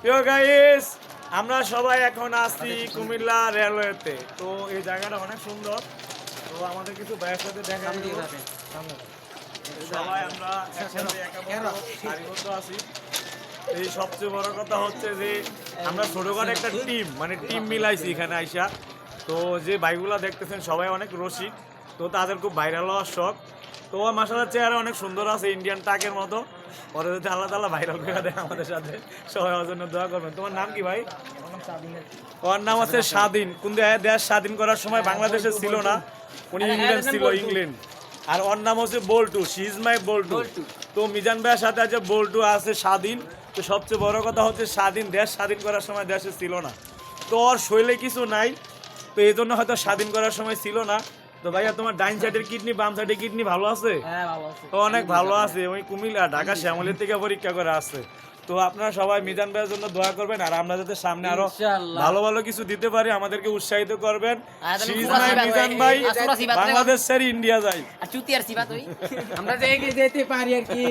প্রিয় গাইস আমরা সবাই এখন আসছি কুমিল্লা রেলওয়েতে। তো এই জায়গাটা অনেক সুন্দর। তো আমাদের কিছু ভাইয়ের সাথে দেখা সবাই আমরা আসি সারিবদ্ধ আছি। এই সবচেয়ে বড় কথা হচ্ছে যে আমরা ছোটখাটো একটা টিম মানে টিম মিলাইছি এখানে আইসা। তো যে বাইকগুলো দেখতেছেন সবাই অনেক রসিক। তো তাদের খুব ভাইরাল হওয়ার শখ। তো মাসালার চেহারা অনেক সুন্দর আছে ইন্ডিয়ান টাকের মতো। পরে যদি আল্লাহ তাল্লাহ ভাইরাল করে দেয় আমাদের সাথে সবাই ওর জন্য দোয়া করবেন। তোমার নাম কি ভাই? ওর নাম আছে স্বাধীন। কিন্তু এ দেশ স্বাধীন করার সময় বাংলাদেশে ছিল না। উনি ইংল্যান্ড ছিল ইংল্যান্ড আর ওর নাম হচ্ছে বোল্টু। She is my বোল্টু। তো মিজান ভাইয়ের সাথে আছে বোল্টু আছে স্বাধীন। তো সবচেয়ে বড় কথা হচ্ছে স্বাধীন দেশ স্বাধীন করার সময় দেশে ছিল না। তো ওর শৈলে কিছু নাই। তো এই জন্য হয়তো স্বাধীন করার সময় ছিল না। তো ভাইয়া তোমার ডাইন সাইডের কিডনি বাম সাইডের কিডনি ভালো আছে? হ্যাঁ ভালো আছে। তো অনেক ভালো আছে। ওই কুমিল্লা ঢাকা শ্যামলের থেকে পরীক্ষা করে আসছে তো আপনারা সবাই মিজান ভাইয়ের জন্য দোয়া করবেন আর আমরা যাতে সামনে আরও ভালো ভালো কিছু দিতে পারি আমাদেরকে উৎসাহিত করবেন। মিজান ভাই। বাংলাদেশ স্যার ইন্ডিয়া যাই। আর চুতি আর সিবা তুই আমরা যে যেতে পারি আর কি।